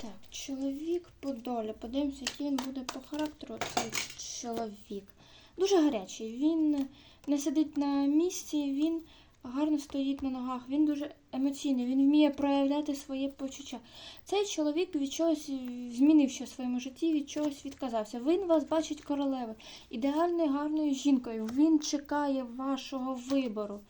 Так, чоловік по долі. Подивимося, який він буде по характеру, цей чоловік. Дуже гарячий. Він не сидить на місці, він гарно стоїть на ногах, він дуже емоційний, він вміє проявляти свої почуття. Цей чоловік від чогось змінив щось в своєму житті, від чогось відказався. Він вас бачить королевою, ідеальною гарною жінкою. Він чекає вашого вибору.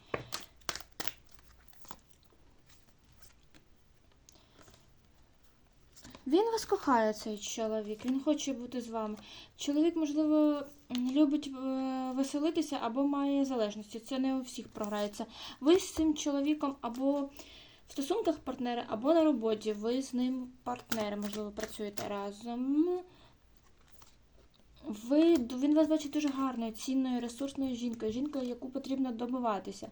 Він вас кохає, цей чоловік, він хоче бути з вами. Чоловік, можливо, любить е, веселитися або має залежності. Це не у всіх програється. Ви з цим чоловіком або в стосунках партнери, або на роботі. Ви з ним партнери, можливо, працюєте разом. Ви, він вас бачить дуже гарною, цінною, ресурсною жінкою, жінкою, яку потрібно добиватися,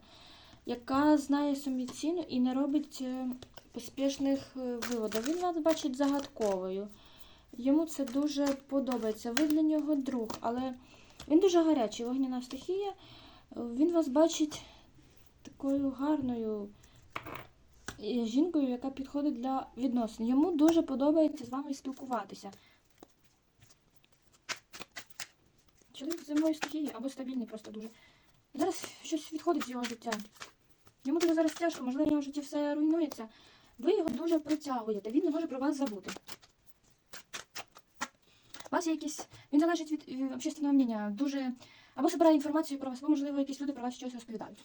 яка знає собі ціну і не робить е, поспішних е, виводів. Він вас бачить загадковою. Йому це дуже подобається. Ви для нього друг, але він дуже гарячий, вогняна стихія. Він вас бачить такою гарною е, жінкою, яка підходить для відносин. Йому дуже подобається з вами спілкуватися. Чоловік земної стихії або стабільний просто дуже. Зараз щось відходить з його життя. Йому дуже зараз тяжко, можливо, в його житті все руйнується. Ви його дуже притягуєте, він не може про вас забути. У вас є якісь. Він залежить від общественного мнення, дуже. Або збирає інформацію про вас, або, можливо, якісь люди про вас щось розповідають.